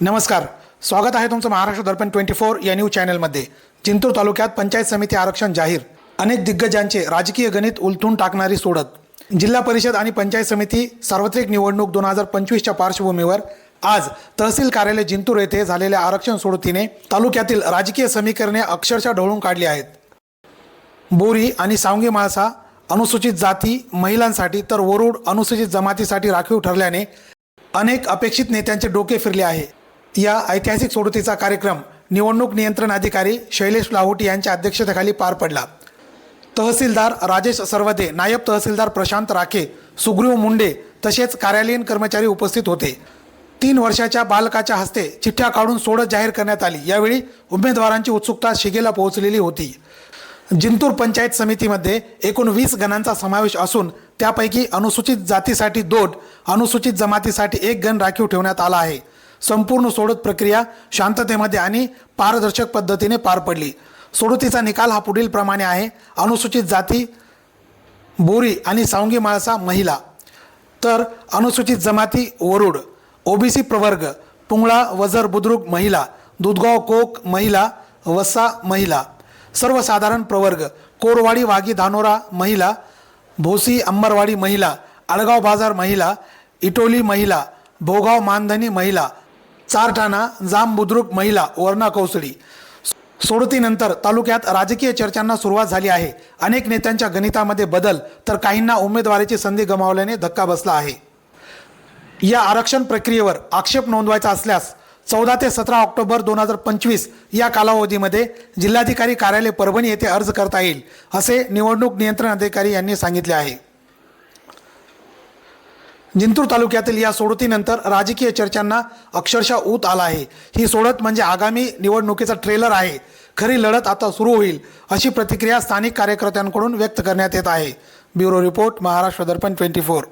नमस्कार. स्वागत आहे तुमचं महाराष्ट्र दर्पण ट्वेंटी फोर या न्यूज चॅनलमध्ये. जिंतूर तालुक्यात पंचायत समिती आरक्षण जाहीर. अनेक दिग्गजांचे राजकीय गणित उलथून टाकणारी सोडत. जिल्हा परिषद आणि पंचायत समिती सार्वत्रिक निवडणूक दोन हजार पंचवीसच्या पार्श्वभूमीवर आज तहसील कार्यालय जिंतूर येथे झालेल्या आरक्षण सोडतीने तालुक्यातील राजकीय समीकरणे अक्षरशः ढवळून काढली आहेत. बोरी आणि सावंगी माळसा अनुसूचित जाती महिलांसाठी तर वरुड अनुसूचित जमातीसाठी राखीव ठरल्याने अनेक अपेक्षित नेत्यांचे डोके फिरले आहे. या ऐतिहासिक सोडतीचा कार्यक्रम निवडणूक नियंत्रण अधिकारी शैलेश लाहोटी यांच्या अध्यक्षतेखाली पार पडला. तहसीलदार राजेश सरवदे नायब तहसीलदार प्रशांत राखे सुग्रीव मुंडे तसेच कार्यालयीन कर्मचारी उपस्थित होते. तीन वर्षाच्या बालकाच्या हस्ते चिठ्ठ्या काढून सोडत जाहीर करण्यात आली. यावेळी उमेदवारांची उत्सुकता शिगेला पोहोचलेली होती. जिंतूर पंचायत समितीमध्ये एकूण वीस गणांचा समावेश असून त्यापैकी अनुसूचित जातीसाठी दोन अनुसूचित जमातीसाठी एक गण राखीव ठेवण्यात आला आहे. संपूर्ण सोडत प्रक्रिया शांततेमध्ये आणि पारदर्शक पद्धतीने पार पडली. सोडतीचा निकाल हा पुढील प्रमाणे आहे. अनुसूचित जाती बोरी आणि सावंगी माळसा महिला. तर अनुसूचित जमाती वरुड ओबीसी प्रवर्ग पुंगळा वजर बुद्रुक महिला दुधगाव कोक महिला वसा महिला. सर्वसाधारण प्रवर्ग कोरवाडी वागी धानोरा महिला भोसी अंबरवाडी महिला आळगाव बाजार महिला इटोली महिला भोगाव मानधनी महिला चारठाणा जाम बुद्रुक महिला वर्णा कौसडी. सोडतीनंतर तालुक्यात राजकीय चर्चांना सुरुवात झाली आहे. अनेक नेत्यांच्या गणितामध्ये बदल तर काहींना उमेदवारीची संधी गमावल्याने धक्का बसला आहे. या आरक्षण प्रक्रियेवर आक्षेप नोंदवायचा असल्यास चौदा ते सतरा ऑक्टोबर दोन हजार पंचवीस या कालावधीमध्ये जिल्हाधिकारी कार्यालय परभणी येथे अर्ज करता येईल असे निवडणूक नियंत्रण अधिकारी यांनी सांगितले आहे. जिंतूर तालुक्यातील या सोडतीनंतर राजकीय चर्चांना अक्षरशः ऊत आला आहे. ही सोडत म्हणजे आगामी निवडणुकीचा ट्रेलर आहे. खरी लढत आता सुरू होईल अशी प्रतिक्रिया स्थानिक कार्यकर्त्यांकडून व्यक्त करण्यात येत आहे. Bureau report Maharashtra Darpan twenty four.